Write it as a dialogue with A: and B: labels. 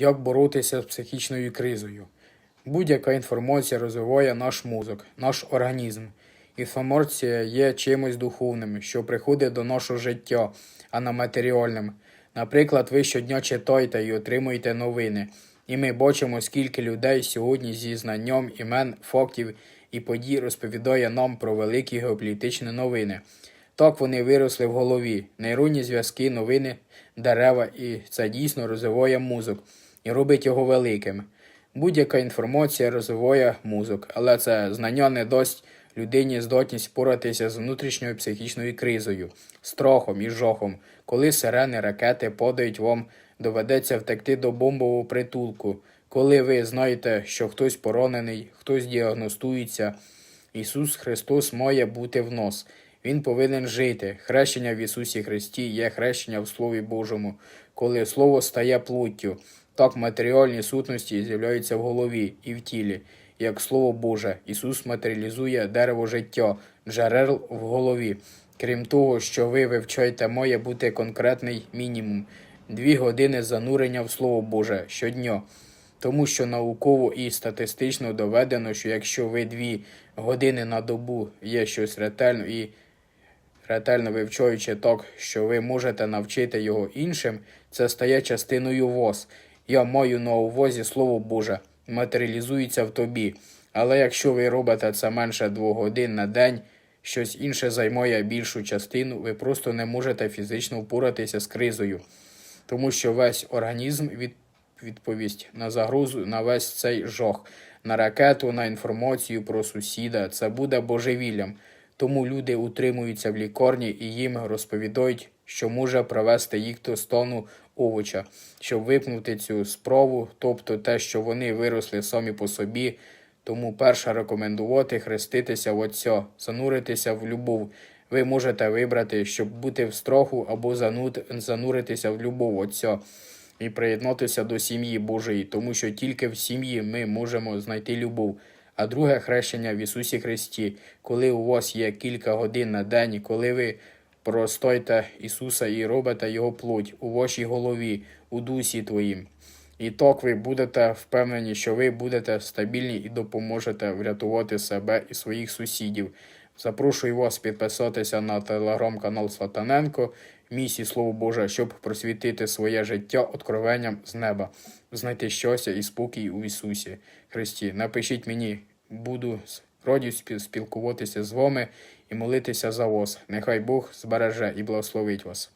A: Як боротися з психічною кризою? Будь-яка інформація розвиває наш мозок, наш організм. Інформація є чимось духовним, що приходить до нашого життя, а не матеріальним. Наприклад, ви щодня читаєте і отримуєте новини. І ми бачимо, скільки людей сьогодні зі знанням імен, фактів і подій розповідає нам про великі геополітичні новини. Так вони виросли в голові, нейронні зв'язки, новини, дерева, і це дійсно розвиває мозок і робить його великим. Будь-яка інформація розвиває мозок, але це знання не дасть людині здатність впоратися з внутрішньою психічною кризою, страхом і жахом. Коли сирени, ракети подають вам, доведеться втекти до бомбового притулку. Коли ви знаєте, що хтось поранений, хтось діагностується, Ісус Христос має бути в нас. Він повинен жити. Хрещення в Ісусі Христі є хрещення в Слові Божому. Коли Слово стає плоттю, так матеріальні сутності з'являються в голові і в тілі. Як Слово Боже, Ісус матеріалізує дерево життя, джерел в голові. Крім того, що ви вивчаєте, має бути конкретний мінімум дві години занурення в Слово Боже щодня. Тому що науково і статистично доведено, що якщо ви дві години на добу є щось ретельно і ретельно вивчаючи так, що ви можете навчити його іншим, це стає частиною вас. Я маю на увазі Слово Боже, матеріалізується в тобі. Але якщо ви робите це менше двох годин на день, щось інше займає більшу частину, ви просто не можете фізично впоратися з кризою, тому що весь організм від, відповість на загрозу на весь цей жах, на ракету, на інформацію про сусіда. Це буде божевіллям. Тому люди утримуються в лікарні і їм розповідають, що може привести їх до стану овоча, щоб випнути цю справу, тобто те, що вони виросли самі по собі. Тому перше рекомендувати хреститися в Отця, зануритися в любов. Ви можете вибрати, щоб бути в страху або зануритися в любов Отця і приєднатися до сім'ї Божої, тому що тільки в сім'ї ми можемо знайти любов. А друге хрещення в Ісусі Христі, коли у вас є кілька годин на день, коли ви простоїте Ісуса і робите Його плоть у вашій голові, у дусі твоїм. І так ви будете впевнені, що ви будете стабільні і допоможете врятувати себе і своїх сусідів. Запрошую вас підписатися на телеграм-канал Сватаненко, місії Слово Боже, щоб просвітити своє життя откровенням з неба, знайти щастя і спокій у Ісусі Христі. Напишіть мені, буду з радістю спілкуватися з вами і молитися за вас. Нехай Бог збереже і благословить вас.